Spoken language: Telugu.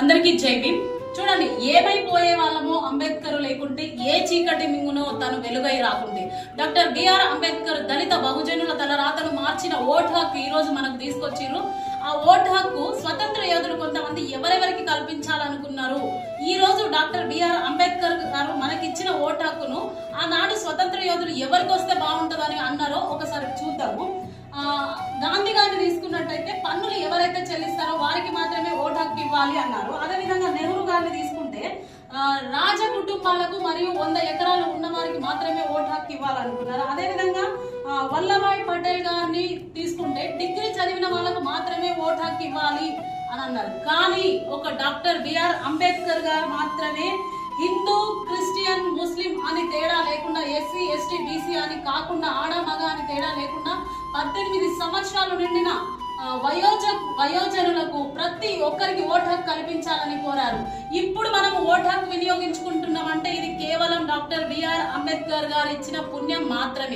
అందరికీ జై భీమ్. చూడండి ఏమైపోయే వాళ్ళమో అంబేద్కర్ లేకుంటే ఏ చీకటి మింగునో తను వెలుగై రాకుంటే. డాక్టర్ బిఆర్ అంబేద్కర్ దళిత బహుజనుల తలరాతను మార్చిన ఓట్ హక్కు ఈ రోజు మనకు తీసుకొచ్చిర్రు. ఆ ఓట్ హక్కు స్వతంత్ర యోధులు కొంతమంది ఎవరెవరికి కల్పించాలనుకున్నారు? ఈ రోజు డాక్టర్ బిఆర్ అంబేద్కర్ గారు మనకిచ్చిన ఓట్ హక్కును ఆనాడు స్వతంత్ర యోధులు ఎవరికి వస్తే ఇవ్వాలి అన్నారు. అదేవిధంగా నెహ్రూ గారిని తీసుకుంటే రాజ కుటుంబాలకు మరియు వంద ఎకరాలు ఉన్న వారికి మాత్రమే ఓటు హక్కు ఇవ్వాలనుకున్నారు. అదేవిధంగా వల్లభాయ్ పటేల్ గారిని తీసుకుంటే డిగ్రీ చదివిన వాళ్ళకు మాత్రమే ఓటు హక్కు ఇవ్వాలి అని అన్నారు. కానీ ఒక డాక్టర్ బిఆర్ అంబేద్కర్ గారు మాత్రమే హిందూ క్రిస్టియన్ ముస్లిం అని తేడా లేకుండా ఎస్సీ ఎస్టీ బీసీ అని కాకుండా ఆడ మగ అని తేడా లేకుండా పద్దెనిమిది సంవత్సరాలు నిండిన వయోజ వయోజనులకు ఒక్కరికి ఓటు హక్కు కల్పించాలని కోరారు. ఇప్పుడు మనం ఓటు హక్కు వినియోగించుకుంటున్నామంటే ఇది కేవలం డాక్టర్ బిఆర్ అంబేద్కర్ గారు ఇచ్చిన పుణ్యం మాత్రమే.